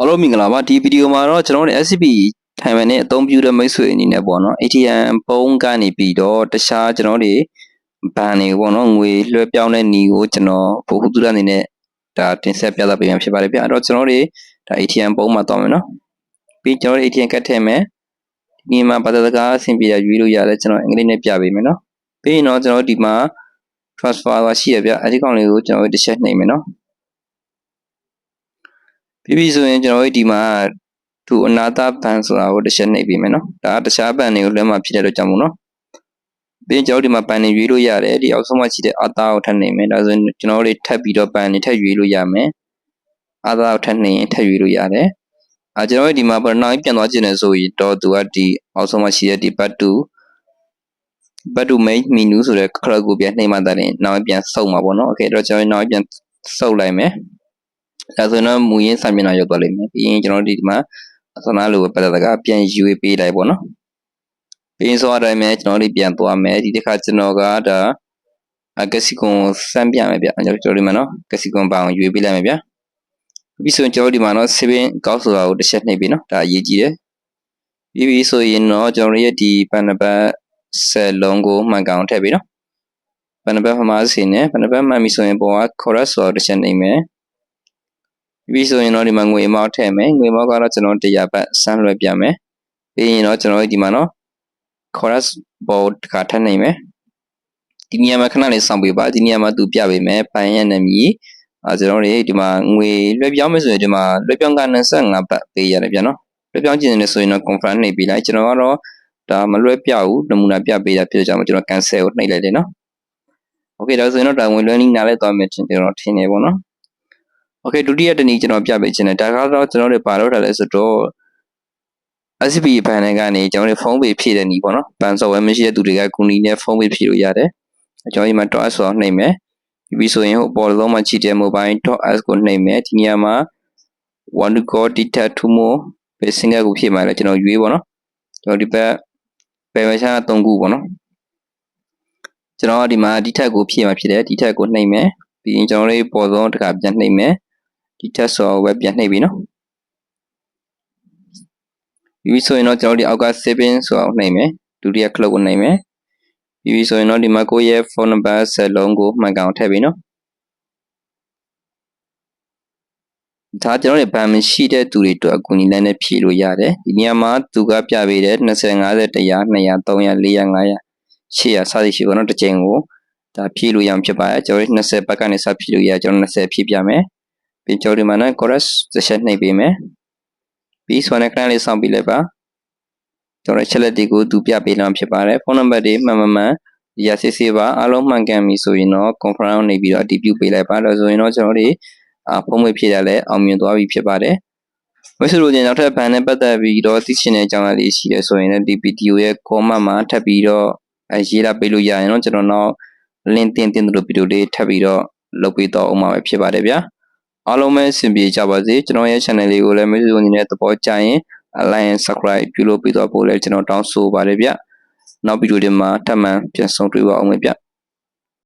အားလုံးမင်္ဂလာပါဒီဗီဒီယိုမှာတော့ကျွန်တော်တို့ SCP ထိုင်ဝမ်နဲ့အသုံးပြုတဲ့မိတ်ဆွေအနေနဲ့ပေါ့နော် ATM ပုံးကနေပြီးတော့တခြားကျွန်တော်တို့ဘဏ်တွေပေါ့နော်ငွေလွှဲပြောင်းတဲ့နေကိုကျွန်တော်ဘို့ဟုတုဒအနေနဲ့ဒါတင်ဆက်ပြသပေးမှာဖြစ်ပါတယ်ဗျအဲ့တော့ကျွန်တော်တို့ဒါ ATM ပုံးမှာတောင်းမယ်နော်ပြီးကျွန်တော်တို့ ATM ကတ်ထည့်မယ်ဒီမှာဘာသာစကားအဆင်ပြေရရွေးလို့ရတယ်ကျွန်တော်အင်္ဂလိပ်နဲ့ပြပေးမယ်နော်ပြီးရင်တော့ကျွန်တော်တို့ဒီမှာ transfer ပါရှိရဗျအဲ့ဒီကောင်လေးကိုကျွန်တော်တို့တစ်ချက်နှိပ်မယ်နော် ပြီးပြီဆိုရင်ကျွန်တော်တို့ဒီမှာသူအနာတာဘန်ဆိုတာကိုတစ်ချက်နှိပ်ပြီးမယ်နော်ဒါကတခြားဘန်တွေကိုလွှဲမှာဖြစ်တဲ့အတွက်ကြောင့်မို့နော်ပြီးရင်ကျွန်တော်တို့ဒီမှာဘန်တွေရွေးလို့ရတယ်ဒီအောက်ဆုံးမှာရှိတဲ့အာတာကိုထပ်နှိပ်မယ်ဒါဆိုရင်ကျွန်တော်တို့တွေထပ်ပြီးတော့ဘန်တွေထပ်ရွေးလို့ရမယ်အာတာကိုထပ်နှိပ်ရင်ထပ်ရွေးလို့ရတယ်အာကျွန်တော်တို့ဒီမှာပထနောက်ပြန်သွားခြင်းနဲ့ဆိုရင်တော့သူကဒီအောက်ဆုံးမှာရှိတဲ့ဒီဘတ်တူဘတ်တူ main menu ဆိုတဲ့ခရက်ကိုပြန်နှိပ်မှသာရင်နောက်ပြန်စုပ်မှာပေါ့နော်โอเคတော့ကျွန်တော်နောက်ပြန်စုပ်လိုက်မယ် ဒါဆိုရင်တော့မူရင်းစာမျက်နှာရောက်သွားလိမ့်မယ်ပြီးရင်ကျွန်တော်တို့ဒီမှာအစနာလိုပဲပတ်သက်တာကပြန်ယူပေးလိုက်ပေါ့နော်ပြီးရင်ဆိုအတိုင်းပဲကျွန်တော်တို့ပြန်သွားမယ်ဒီတစ်ခါကျွန်တော်ကဒါကက်စီကွန်စမ်းပြမယ်ဗျကျွန်တော်တို့ဒီမှာနော်ကက်စီကွန်ပေါင်ယူပေးလိုက်မယ်ဗျပြီးဆိုရင်ကျွန်တော်တို့ဒီမှာနော်7ကောက်ဆိုတာကိုတစ်ချက်နှိပ်ပြီးနော်ဒါအရေးကြီးတယ်ပြီးပြီဆိုရင်တော့ကျွန်တော်တို့ရဲ့ဒီပန်နဘတ်ဆယ်လုံးကိုမှန်ကန်အောင်ထည့်ပြီးနော်ပန်နဘတ်ဖမားစီနဲ့ပန်နဘတ်မှန်ပြီဆိုရင်ပေါ်က chorus ဆိုတော့တစ်ချက်နှိပ်မယ် ပြီးဆိုရင်တော့ဒီမှာငွေမောက်ထည့်မယ်ငွေမောက်ကတော့ကျွန်တော်100ဘတ်ဆမ်းလွှဲပြမယ်ပြီးရင်တော့ကျွန်တော်ဒီမှာနော် chorus board တစ်ခါထပ်နိုင်မယ်ဒီနေရာမှာခဏလေးစောင့်ပေးပါဒီနေရာမှာသူပြပေးမယ်ပန်ရဲ့နာမည်အဲကျွန်တော်တို့ဒီမှာငွေလွှဲပြောင်းမယ်ဆိုရင်ဒီမှာလွှဲပြောင်းက95ဘတ်ပေးရတယ်ဗျာနော်လွှဲပြောင်းကျင်နေဆိုရင်တော့ confirm နှိပ်ပေးလိုက်ကျွန်တော်ကတော့ဒါမလွှဲပြဘူးနမူနာပြပေးတာဖြစ်ကြမှာကျွန်တော် cancel ကိုနှိပ်လိုက်တယ်နော် okay ဒါဆိုရင်တော့ဒါငွေလွှဲနည်းနားလဲသွားမယ်ကျွန်တော်ထင်နေပါတော့ okay ဒုတိယတနည်းကျွန်တော်ပြပေးခြင်းနဲ့ဒါကတော့ကျွန်တော်တို့ပါတော့တာလဲဆိုတော့ SB ဘန်နဲ့ကနေကျွန်တော်တို့ဖုန်းပေဖြည့်တဲ့နည်းပေါ့နော်ဘန်ဆော့ဝဲမရှိတဲ့သူတွေကကူနီနဲ့ဖုန်းပေဖြည့်လို့ရတယ်ကျွန်တော်ဒီမှာ .s ဆိုတော့နှိမ့်မယ်ပြီးဆိုရင်ဟိုပေါ်လုံးမှာချီတဲ့ mobile.s ကိုနှိမ့်မယ်ဒီနေရာမှာ want to go detail to more ပဲစင်ကကိုဖြည့်မှာလဲကျွန်တော်ရွေးပေါ့နော်ကျွန်တော်ဒီဘက်ပယ်မရှာ၃ခုပေါ့နော်ကျွန်တော်ဒီမှာဒီထက်ကိုဖြည့်မှာဖြစ်တယ်ဒီထက်ကိုနှိမ့်မယ်ပြီးရင်ကျွန်တော်တို့ပေါ်ဆုံးတစ်ခါပြန်နှိမ့်မယ် ဒီထက်ဆိုတော့ web ပြန်နှိပ်ပြီနော်ပြီးဆိုရင်တော့ကျွန်တော်ဒီအောက်က saving ဆိုအောင်နှိပ်မယ်ဒုတိယ cloud ကိုနှိပ်မယ်ပြီးဆိုရင်တော့ဒီမှာကိုယ့်ရဲ့ phone number ဆက်လုံးကိုမှန်ကန်ထည့်ပြီနော်ဒါကျွန်တော်တို့ဗန်မရှိတဲ့သူတွေအတွက်အကူအညီနဲ့ဖြည့်လို့ရတယ်ဒီနေရာမှာသူကပြပေးတဲ့20 50 100 200 300 400 500 800စသည်ရှိပေါ့နော်တစ်ချိန်ကိုဒါဖြည့်လို့ရမှာဖြစ်ပါတယ်ကျွန်တော်တို့20ဘက်ကနေစဖြည့်လို့ရကျွန်တော်20ဖြည့်ပြမယ် ပြီးကျွန်တော်ဒီမှာနော် chorus တစ်ချက်နှိပ်ပေးမယ်ပြီးဆိုရင်ခဏလေးစောင့်ပြီးလိုက်ပါကျွန်တော်ချက်လက်တွေကိုသူပြပေးလာဖြစ်ပါတယ်ဖုန်းနံပါတ်တွေမှန်မှန်မှန်ရစစ်စစ်ပါအားလုံးမှန်ကန်ပြီဆိုရင်တော့ confirm နေပြီးတော့အတည်ပြုပေးလိုက်ပါလို့ဆိုရင်တော့ကျွန်တော်တို့အာဖုန်းမွေဖြည့်ရလဲအောင်မြင်သွားပြီဖြစ်ပါတယ်မဆွေလို့ချင်းနောက်ထပ်ဘန်နဲ့ပတ်သက်ပြီးတော့သိချင်တဲ့အကြောင်းအရာလေးရှိရဆိုရင်လည်းဒီ video ရဲ့ comment မှာထပ်ပြီးတော့အဲရေးလာပေးလို့ရရင်တော့ကျွန်တော်နောက် link တင်တင်တို့ video လေးထပ်ပြီးတော့လုပ်ပေးတော့အောင်မှာပဲဖြစ်ပါတယ်ဗျာ အားလုံးပဲအဆင်ပြေကြပါစေကျွန်တော်ရဲ့ channel လေးကိုလည်းမိတ်ဆွေအနေနဲ့သဘောကျရင် like and subscribe ပြုလုပ်ပေးတော့ပို့လဲကျွန်တော်တောင်းဆိုပါတယ်ဗျနောက်ဗီဒီယိုတွေမှာထပ်မံပြန်ဆုံတွေ့ပါအောင်ဗျ